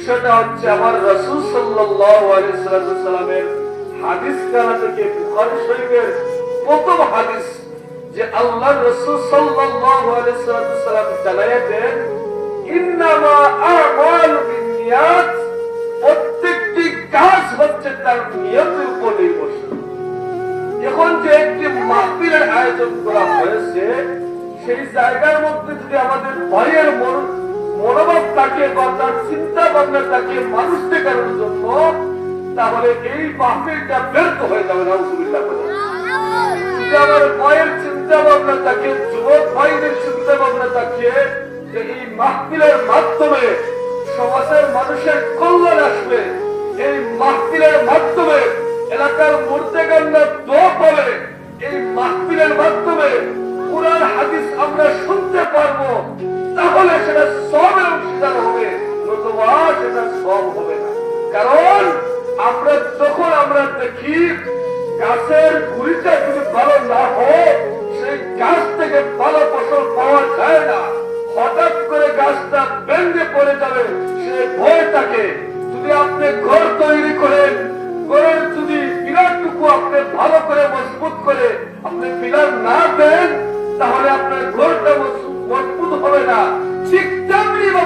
বিষয়টা হচ্ছে আমার রসুল সাল্লামের হাদিস কানা থেকে বুখারী শরীফের প্রথম হাদিস যে আল্লাহ রসুল সাল্লাম জানাইয়া দেন, ইন্নামা আমালু বিন্নিয়াত প্রত্যেকটি কাজ হচ্ছে তার উপর এখন যে আয়োজন করা হয়েছে, সেই জায়গার মধ্যে যদি আমাদের ভয়ের মন মনোভাব থাকে বা তার চিন্তা ভাবনা থাকে মানুষ দেখানোর জন্য, তাহলে এই মাহফিলটা ব্যর্থ হয়ে যাবে যদি আমার ভয়ের চিন্তা ভাবনা থাকে যুবক ভাইদের চিন্তা ভাবনা থাকে যে এই মাহফিলের মাধ্যমে সমাজের মানুষের কল্যাণ আসবে, এই মাহফিলের মাধ্যমে এলাকার মূর্তেগান্না দোয়া পাবে, এই মাহফিলের মাধ্যমে কোরআন, হাদিস আমরা শুনতে পারব। তাহলে সেটা সবের অংশীদার হবে, নতুবা সেটা সব হবে না। কারণ আমরা যখন আমরা দেখি গাছের গুড়িটা যদি ভালো না হয়, সেই গাছ থেকে ভালো ফসল পাওয়া যায় না। হঠাৎ করে গাছটা ভেঙে পড়ে যাবে, সে ভয় থাকে যদি আপনি ঘর তৈরি করেন, ঘরের যদি পিলারটুকু আপনি ভালো করে মজবুত করে আপনি পিলার না দেন, তাহলে আপনার ঘরটা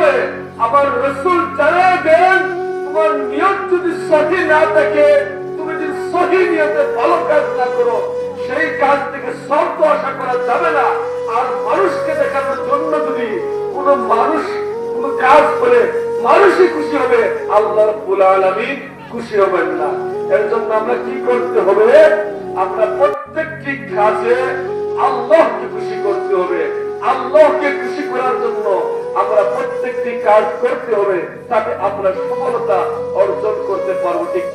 ভাবে আমার রসুল জানা দেন তোমার নিয়ত যদি সহি না থাকে, তুমি যদি সহি নিয়তে ভালো কাজ না করো, সেই কাজ থেকে শব্দ আশা করা যাবে না। আর মানুষকে দেখানোর জন্য যদি কোন মানুষ কোন কাজ করে, মানুষই খুশি হবে, আল্লাহ রাব্বুল আলামিন খুশি হবেন না। এর জন্য আমরা কি করতে হবে? আমরা প্রত্যেকটি কাজে আল্লাহকে খুশি করতে হবে। আল্লাহকে খুশি করার জন্য আমরা প্রত্যেকটি কাজ করতে হবে তাকে আমরা সফলতা অর্জন করতে পারব ঠিক